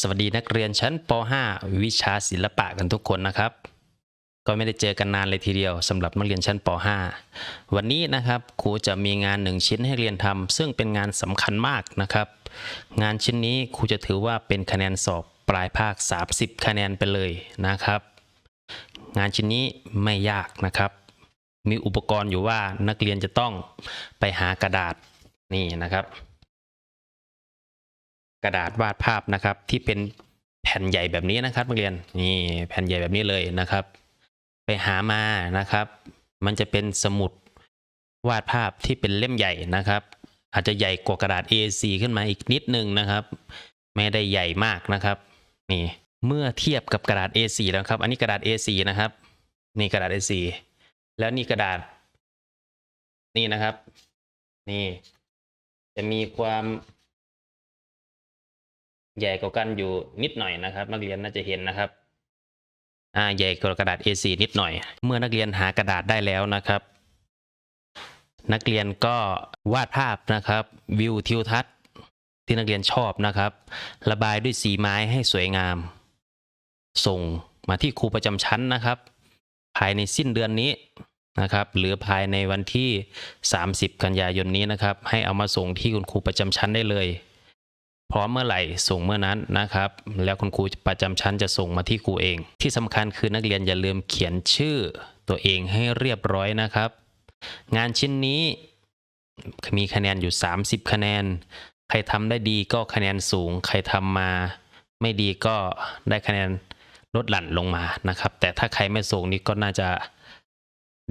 สวัสดีนักเรียนชั้นป .5 วิชาศิลปะกันทุกคนนะครับ ก็ไม่ได้เจอกันนานเลยทีเดียวสำหรับนักเรียนชั้นป .5 วันนี้นะครับครูจะมีงานหนึ่งชิ้นให้เรียนทำซึ่งเป็นงานสำคัญมากนะครับ งานชิ้นนี้ครูจะถือว่าเป็นคะแนนสอบปลายภาค 30 คะแนนไปเลยนะครับ งานชิ้นนี้ไม่ยากนะครับ มีอุปกรณ์อยู่ว่านักเรียนจะต้องไปหากระดาษนี่นะครับ กระดาษวาดภาพนะครับ ที่เป็นแผ่นใหญ่แบบนี้นะครับนักเรียนนี่แผ่นใหญ่แบบนี้เลยนะครับ ไปหามานะครับ มันจะเป็นสมุดวาดภาพที่เป็นเล่มใหญ่นะครับ อาจจะใหญ่กว่ากระดาษ A4 ขึ้นมาอีกนิดนึงนะครับ ไม่ได้ใหญ่มากนะครับนี่เมื่อเทียบกับกระดาษ A4 แล้วครับ อันนี้กระดาษ A4 นะครับ นี่กระดาษ A4 แล้วนี่กระดาษ นี่นะครับ นี่ จะมีความ ใหญ่กว่ากันอยู่นิดหน่อยนะครับ นักเรียนน่าจะเห็นนะครับอ่าใหญ่กว่ากระดาษ A4 นิดหน่อย เมื่อนักเรียนหากระดาษได้แล้วนะครับ นักเรียนก็วาดภาพนะครับ วิวทิวทัศน์ที่นักเรียนชอบนะครับ ระบายด้วยสีไม้ให้สวยงาม ส่งมาที่ครูประจำชั้นนะครับ ภายในสิ้นเดือนนี้นะครับ หรือภายในวันที่ 30 กันยายนนี้นะครับ ให้เอามาส่งที่คุณครูประจำชั้นได้เลย พร้อมเมื่อไหร่ส่งเมื่อนั้นนะครับ แล้วคุณครูประจำชั้นจะส่งมาที่ครูเอง ที่สำคัญคือนักเรียนอย่าลืมเขียนชื่อตัวเองให้เรียบร้อยนะครับ งานชิ้นนี้มีคะแนนอยู่ 30 คะแนน ใครทำได้ดีก็คะแนนสูง ใครทำมา ไม่ดีก็ได้คะแนนลดหลั่นลงมานะครับ แต่ถ้าใครไม่ส่งนี่ก็น่าจะ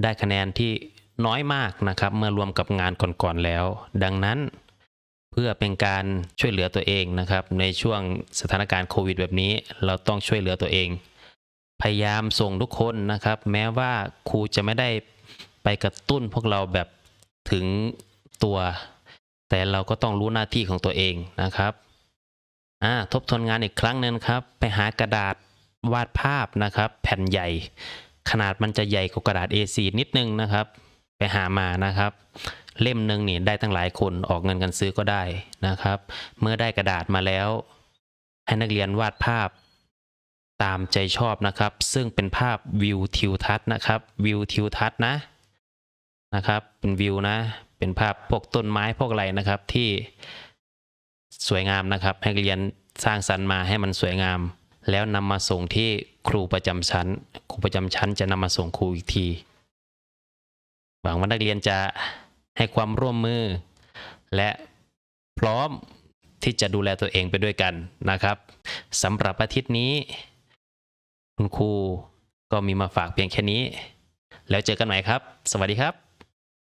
ได้คะแนนที่น้อยมากนะครับ เมื่อรวมกับงานก่อนๆแล้ว ดังนั้น พื่อเป็นการช่วยเหลือตัวเองนะครับ ในช่วงสถานการณ์โควิด แบบนี้ เราต้องช่วยเหลือตัวเอง พยายามส่งทุกคนนะครับ แม้ว่าครูจะไม่ได้ไปกระตุ้นพวกเราแบบถึงตัว แต่เราก็ต้องรู้หน้าที่ของตัวเองนะครับอ่าทบทวนงานอีกครั้งหนึงครับ ไปหากระดาษวาดภาพนะครับ แผ่นใหญ่ ขนาดมันจะใหญ่กว่ากระดาษ A4 นิดนึงนะครับ ไปหามานะครับ เล่มหนึ่งนี่ได้ตั้งหลายคนออกเงินกันซื้อก็ได้นะครับ เมื่อได้กระดาษมาแล้ว ให้นักเรียนวาดภาพตามใจชอบนะครับ ซึ่งเป็นภาพวิวทิวทัศน์นะครับวิวทิวทัศน์นะนะครับ เป็นวิวนะ เป็นภาพพวกต้นไม้พวกอะไรนะครับที่สวยงามนะครับให้นักเรียนสร้างสรรค์มาให้มันสวยงาม แล้วนำมาส่งที่ครูประจำชั้น ครูประจำชั้นจะนำมาส่งครูอีกที หวังว่านักเรียนจะ ให้ความร่วมมือ และพร้อมที่จะดูแลตัวเองไปด้วยกันนะครับสำหรับอาทิตย์นี้ คุณครูก็มีมาฝากเพียงแค่นี้ แล้วเจอกันใหม่ครับ สวัสดีครับ